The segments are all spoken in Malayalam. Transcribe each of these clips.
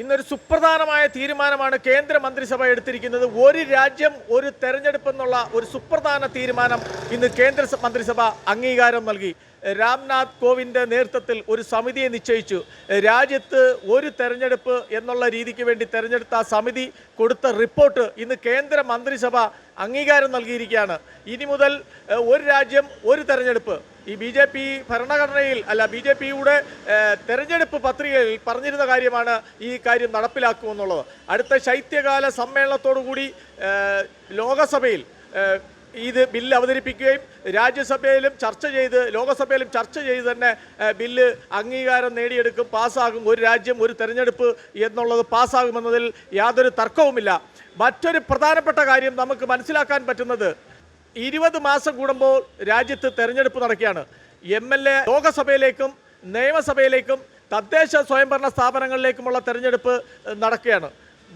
ഇന്നൊരു സുപ്രധാനമായ തീരുമാനമാണ് കേന്ദ്രമന്ത്രിസഭ എടുത്തിരിക്കുന്നത്. ഒരു രാജ്യം ഒരു തെരഞ്ഞെടുപ്പ് എന്നുള്ള ഒരു സുപ്രധാന തീരുമാനം ഇന്ന് കേന്ദ്ര മന്ത്രിസഭ അംഗീകാരം നൽകി. രാംനാഥ് കോവിന്റെ നേതൃത്വത്തിൽ ഒരു സമിതിയെ നിശ്ചയിച്ചു. രാജ്യത്ത് ഒരു തെരഞ്ഞെടുപ്പ് എന്നുള്ള രീതിക്ക് വേണ്ടി തെരഞ്ഞെടുത്ത സമിതി കൊടുത്ത റിപ്പോർട്ട് ഇന്ന് കേന്ദ്ര മന്ത്രിസഭ അംഗീകാരം നൽകിയിരിക്കുകയാണ്. ഇനി മുതൽ ഒരു രാജ്യം ഒരു തെരഞ്ഞെടുപ്പ്. ഈ ബി ജെ പി ഭരണഘടനയിൽ അല്ല ബി ജെ പിയുടെ തെരഞ്ഞെടുപ്പ് പത്രികയിൽ പറഞ്ഞിരുന്ന കാര്യമാണ് ഈ കാര്യം നടപ്പിലാക്കുമെന്നുള്ളത് അടുത്ത ശൈത്യകാല സമ്മേളനത്തോടുകൂടി ലോകസഭയിൽ ഇത് ബില്ല് അവതരിപ്പിക്കുകയും രാജ്യസഭയിലും ചർച്ച ചെയ്ത് ലോകസഭയിലും ചർച്ച ചെയ്ത് തന്നെ ബില്ല് അംഗീകാരം നേടിയെടുക്കും പാസ്സാകും. ഒരു രാജ്യം ഒരു തെരഞ്ഞെടുപ്പ് എന്നുള്ളത് പാസ്സാകുമെന്നതിൽ യാതൊരു തർക്കവുമില്ല. മറ്റൊരു പ്രധാനപ്പെട്ട കാര്യം നമുക്ക് മനസ്സിലാക്കാൻ പറ്റുന്നത് ഇരുപത് മാസം കൂടുമ്പോൾ രാജ്യത്ത് തെരഞ്ഞെടുപ്പ് നടക്കുകയാണ്. എം എൽ എ ലോകസഭയിലേക്കും നിയമസഭയിലേക്കും തദ്ദേശ സ്വയംഭരണ സ്ഥാപനങ്ങളിലേക്കുമുള്ള തെരഞ്ഞെടുപ്പ് നടക്കുകയാണ്.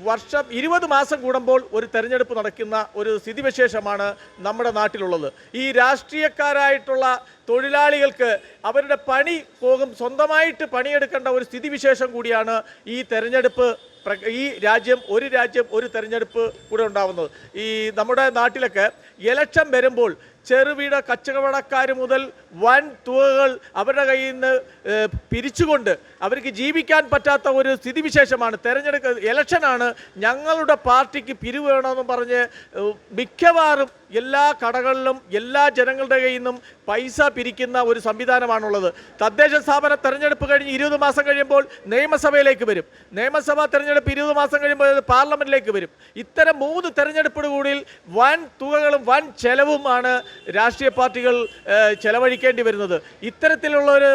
വർഷം ഇരുപത് മാസം കൂടുമ്പോൾ ഒരു തെരഞ്ഞെടുപ്പ് നടക്കുന്ന ഒരു സ്ഥിതിവിശേഷമാണ് നമ്മുടെ നാട്ടിലുള്ളത്. ഈ രാഷ്ട്രീയക്കാരായിട്ടുള്ള തൊഴിലാളികൾക്ക് അവരുടെ പണി പോകും സ്വന്തമായിട്ട് പണിയെടുക്കേണ്ട ഒരു സ്ഥിതിവിശേഷം കൂടിയാണ് ഈ തെരഞ്ഞെടുപ്പ് ഈ രാജ്യം ഒരു രാജ്യം ഒരു തെരഞ്ഞെടുപ്പ് കൂടെ ഉണ്ടാവുന്നത്. ഈ നമ്മുടെ നാട്ടിലൊക്കെ ഇലക്ഷൻ വരുമ്പോൾ ചെറുകിട കച്ചവടക്കാർ മുതൽ വൻ തുകകൾ അവരുടെ കയ്യിൽ നിന്ന് പിരിച്ചുകൊണ്ട് അവർക്ക് ജീവിക്കാൻ പറ്റാത്ത ഒരു സ്ഥിതിവിശേഷമാണ്. തെരഞ്ഞെടുക്ക ഇലക്ഷനാണ് ഞങ്ങളുടെ പാർട്ടിക്ക് പിരിവ് വേണമെന്ന് പറഞ്ഞ് മിക്കവാറും എല്ലാ കടകളിലും എല്ലാ ജനങ്ങളുടെ കയ്യിൽ നിന്നും പൈസ പിരിക്കുന്ന ഒരു സംവിധാനമാണുള്ളത്. തദ്ദേശ സ്ഥാപന തെരഞ്ഞെടുപ്പ് കഴിഞ്ഞ് ഇരുപത് മാസം കഴിയുമ്പോൾ നിയമസഭയിലേക്ക് വരും. നിയമസഭാ തെരഞ്ഞെടുപ്പ് ഇരുപത് മാസം കഴിയുമ്പോൾ അത് പാർലമെന്റിലേക്ക് വരും. ഇത്തരം മൂന്ന് തെരഞ്ഞെടുപ്പോടുകൂടി വൻ തുകകളും വൻ ചെലവുമാണ് രാഷ്ട്രീയ പാർട്ടികൾ ചെലവഴിക്കേണ്ടി വരുന്നത്. ഇത്തരത്തിലുള്ള ഒരു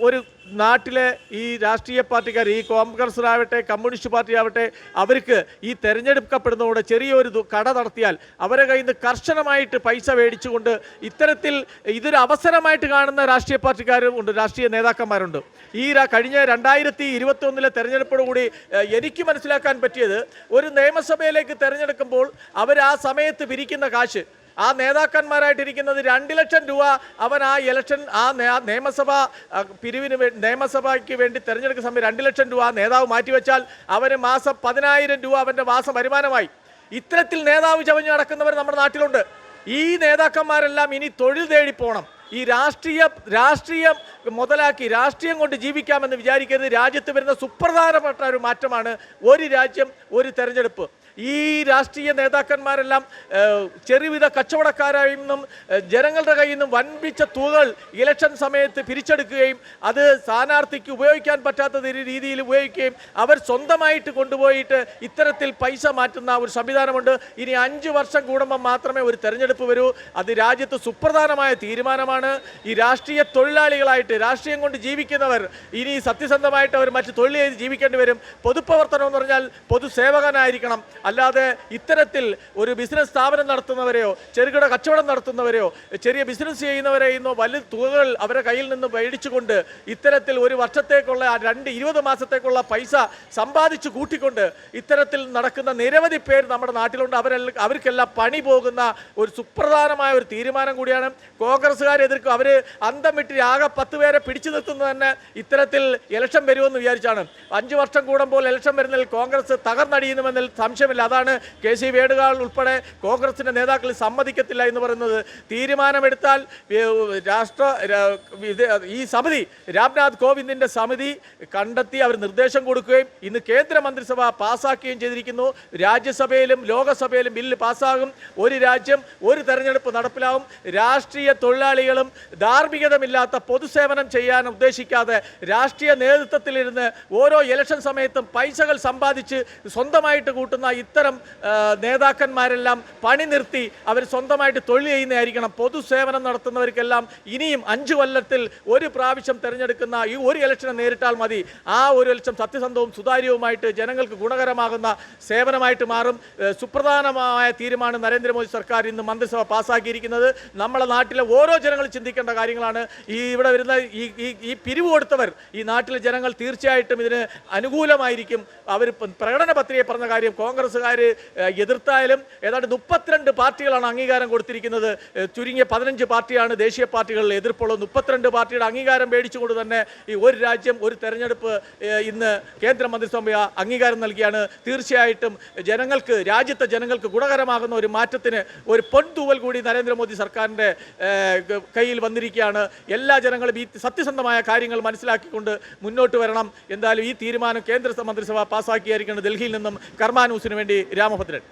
ഒരു നാട്ടിലെ ഈ രാഷ്ട്രീയ പാർട്ടിക്കാർ ഈ കോൺഗ്രസ് ആവട്ടെ കമ്മ്യൂണിസ്റ്റ് പാർട്ടി ആവട്ടെ അവർക്ക് ഈ തെരഞ്ഞെടുക്കപ്പെടുന്നതോടെ ചെറിയൊരു കട നടത്തിയാൽ അവരെ കയ്യിൽ നിന്ന് കർശനമായിട്ട് പൈസ മേടിച്ചുകൊണ്ട് ഇത്തരത്തിൽ ഇതൊരു അവസരമായിട്ട് കാണുന്ന രാഷ്ട്രീയ പാർട്ടിക്കാരും ഉണ്ട് രാഷ്ട്രീയ നേതാക്കന്മാരുണ്ട്. ഈ കഴിഞ്ഞ രണ്ടായിരത്തി ഇരുപത്തി ഒന്നിലെ തെരഞ്ഞെടുപ്പോടുകൂടി എനിക്ക് മനസ്സിലാക്കാൻ പറ്റിയത് ഒരു നിയമസഭയിലേക്ക് തിരഞ്ഞെടുക്കുമ്പോൾ അവർ ആ സമയത്ത് പിരിക്കുന്ന കാശ് ആ നേതാക്കന്മാരായിട്ടിരിക്കുന്നത് രണ്ട് ലക്ഷം രൂപ അവൻ ആ ഇലക്ഷൻ ആ നിയമസഭ പിരിവിന് നിയമസഭയ്ക്ക് വേണ്ടി തെരഞ്ഞെടുക്കുന്ന സമയം രണ്ട് ലക്ഷം രൂപ ആ നേതാവ് മാറ്റിവെച്ചാൽ അവന് മാസം പതിനായിരം രൂപ അവന്റെ മാസം വരുമാനമായി. ഇത്തരത്തിൽ നേതാവ് ചവഞ്ഞ് നടക്കുന്നവർ നമ്മുടെ നാട്ടിലുണ്ട്. ഈ നേതാക്കന്മാരെല്ലാം ഇനി തൊഴിൽ തേടി പോകണം ഈ രാഷ്ട്രീയ രാഷ്ട്രീയം മുതലാക്കി രാഷ്ട്രീയം കൊണ്ട് ജീവിക്കാമെന്ന് വിചാരിക്കരുത്. രാജ്യത്ത് വരുന്ന സുപ്രധാനപ്പെട്ട ഒരു മാറ്റമാണ് ഒരു രാജ്യം ഒരു തെരഞ്ഞെടുപ്പ്. ഈ രാഷ്ട്രീയ നേതാക്കന്മാരെല്ലാം ചെറുവിധ കച്ചവടക്കാരായി നിന്നും ജനങ്ങളുടെ കയ്യിൽ നിന്നും വൻപിച്ച തുകകൾ ഇലക്ഷൻ സമയത്ത് പിരിച്ചെടുക്കുകയും അത് സ്ഥാനാർത്ഥിക്ക് ഉപയോഗിക്കാൻ പറ്റാത്ത രീതിയിൽ ഉപയോഗിക്കുകയും അവർ സ്വന്തമായിട്ട് കൊണ്ടുപോയിട്ട് ഇത്തരത്തിൽ പൈസ മാറ്റുന്ന ഒരു സംവിധാനമുണ്ട്. ഇനി അഞ്ച് വർഷം കൂടുമ്പോൾ മാത്രമേ ഒരു തെരഞ്ഞെടുപ്പ് വരൂ. അത് രാജ്യത്ത് സുപ്രധാനമായ തീരുമാനമാണ്. ഈ രാഷ്ട്രീയ തൊഴിലാളികളായിട്ട് രാഷ്ട്രീയം കൊണ്ട് ജീവിക്കുന്നവർ ഇനി സത്യസന്ധമായിട്ട് അവർ മറ്റ് തൊഴിൽ ചെയ്ത് ജീവിക്കേണ്ടി വരും. പൊതുപ്രവർത്തനം എന്ന് പറഞ്ഞാൽ പൊതുസേവകനായിരിക്കണം. അല്ലാതെ ഇത്തരത്തിൽ ഒരു ബിസിനസ് സ്ഥാപനം നടത്തുന്നവരെയോ ചെറുകിട കച്ചവടം നടത്തുന്നവരെയോ ചെറിയ ബിസിനസ് ചെയ്യുന്നവരെയോ വലിയ തുകകൾ അവരുടെ കയ്യിൽ നിന്ന് മേടിച്ചുകൊണ്ട് ഇത്തരത്തിൽ ഒരു വർഷത്തേക്കുള്ള രണ്ട് ഇരുപത് മാസത്തേക്കുള്ള പൈസ സമ്പാദിച്ചു കൂട്ടിക്കൊണ്ട് ഇത്തരത്തിൽ നടക്കുന്ന നിരവധി പേർ നമ്മുടെ നാട്ടിലുണ്ട്. അവരെല്ലാം അവർക്കെല്ലാം പണി പോകുന്ന ഒരു സുപ്രധാനമായ ഒരു തീരുമാനം കൂടിയാണ്. കോൺഗ്രസ്സുകാർ എതിർക്കും. അവർ അന്തം വിട്ട് ആകെ പത്ത് പേരെ പിടിച്ചു നിർത്തുന്നത് തന്നെ ഇത്തരത്തിൽ ഇലക്ഷൻ വരുമെന്ന് വിചാരിച്ചാണ്. അഞ്ച് വർഷം കൂടുമ്പോൾ ഇലക്ഷൻ വരുന്നതിൽ കോൺഗ്രസ് തകർന്നടിയുന്നുവെന്നതിൽ സംശയമില്ല. അതാണ് കെ സി വേണുഗോപാൽ ഉൾപ്പെടെ കോൺഗ്രസിന്റെ നേതാക്കൾ സമ്മതിക്കത്തില്ല എന്ന് പറയുന്നത്. തീരുമാനമെടുത്താൽ രാഷ്ട്ര ഈ സമിതി രാംനാഥ് കോവിന്ദിന്റെ സമിതി കണ്ടെത്തി അവർ നിർദ്ദേശം കൊടുക്കുകയും ഇന്ന് കേന്ദ്രമന്ത്രിസഭ പാസ്സാക്കുകയും ചെയ്തിരിക്കുന്നു. രാജ്യസഭയിലും ലോകസഭയിലും ബില്ല് പാസ്സാകും ഒരു രാജ്യം ഒരു തെരഞ്ഞെടുപ്പ് നടപ്പിലാവും. രാഷ്ട്രീയ തൊഴിലാളികളും ധാർമ്മികതമില്ലാത്ത പൊതുസേവനം ചെയ്യാൻ ഉദ്ദേശിക്കാതെ രാഷ്ട്രീയ നേതൃത്വത്തിലിരുന്ന് ഓരോ ഇലക്ഷൻ സമയത്തും പൈസകൾ സമ്പാദിച്ച് സ്വന്തമായിട്ട് കൂട്ടുന്ന ഇത്തരം നേതാക്കന്മാരെല്ലാം പണി നിർത്തി അവർ സ്വന്തമായിട്ട് തൊഴിൽ ചെയ്യുന്നതായിരിക്കണം. പൊതുസേവനം നടത്തുന്നവർക്കെല്ലാം ഇനിയും അഞ്ച് കൊല്ലത്തിൽ ഒരു പ്രാവശ്യം തിരഞ്ഞെടുക്കുന്ന ഈ ഒരു ഇലക്ഷനെ നേരിട്ടാൽ മതി. ആ ഒരു ലക്ഷം സത്യസന്ധവും സുതാര്യവുമായിട്ട് ജനങ്ങൾക്ക് ഗുണകരമാകുന്ന സേവനമായിട്ട് മാറും. സുപ്രധാനമായ തീരുമാനം നരേന്ദ്രമോദി സർക്കാർ ഇന്ന് മന്ത്രിസഭ പാസ്സാക്കിയിരിക്കുന്നത് നമ്മളെ നാട്ടിലെ ഓരോ ജനങ്ങളും ചിന്തിക്കേണ്ട കാര്യങ്ങളാണ്. ഈ ഇവിടെ വരുന്ന ഈ ഈ പിരിവ് കൊടുത്തവർ ഈ നാട്ടിലെ ജനങ്ങൾ തീർച്ചയായിട്ടും ഇതിന് അനുകൂലമായിരിക്കും. അവർ പ്രകടന പത്രികയെ പറഞ്ഞ കാര്യം കോൺഗ്രസ് കോൺഗ്രസ്സുകാർ എതിർത്തായാലും ഏതാണ്ട് മുപ്പത്തിരണ്ട് പാർട്ടികളാണ് അംഗീകാരം കൊടുത്തിരിക്കുന്നത്. ചുരുങ്ങിയ പതിനഞ്ച് പാർട്ടിയാണ് ദേശീയ പാർട്ടികളിൽ എതിർപ്പുള്ളത്. മുപ്പത്തിരണ്ട് പാർട്ടിയുടെ അംഗീകാരം മേടിച്ചുകൊണ്ട് തന്നെ ഈ ഒരു രാജ്യം ഒരു തെരഞ്ഞെടുപ്പ് ഇന്ന് കേന്ദ്ര മന്ത്രിസഭ അംഗീകാരം നൽകിയാണ്. തീർച്ചയായിട്ടും ജനങ്ങൾക്ക് രാജ്യത്തെ ജനങ്ങൾക്ക് ഗുണകരമാകുന്ന ഒരു മാറ്റത്തിന് ഒരു പൊൻതൂവൽ കൂടി നരേന്ദ്രമോദി സർക്കാരിന്റെ കയ്യിൽ വന്നിരിക്കുകയാണ്. എല്ലാ ജനങ്ങളും ഈ സത്യസന്ധമായ കാര്യങ്ങൾ മനസ്സിലാക്കിക്കൊണ്ട് മുന്നോട്ട് വരണം. എന്തായാലും ഈ തീരുമാനം കേന്ദ്ര മന്ത്രിസഭ പാസ്സാക്കിയായിരിക്കണം ഡൽഹിയിൽ നിന്നും കർമ്മ ന്യൂസിന് വേണ്ടി രാമഭദ്രൻ.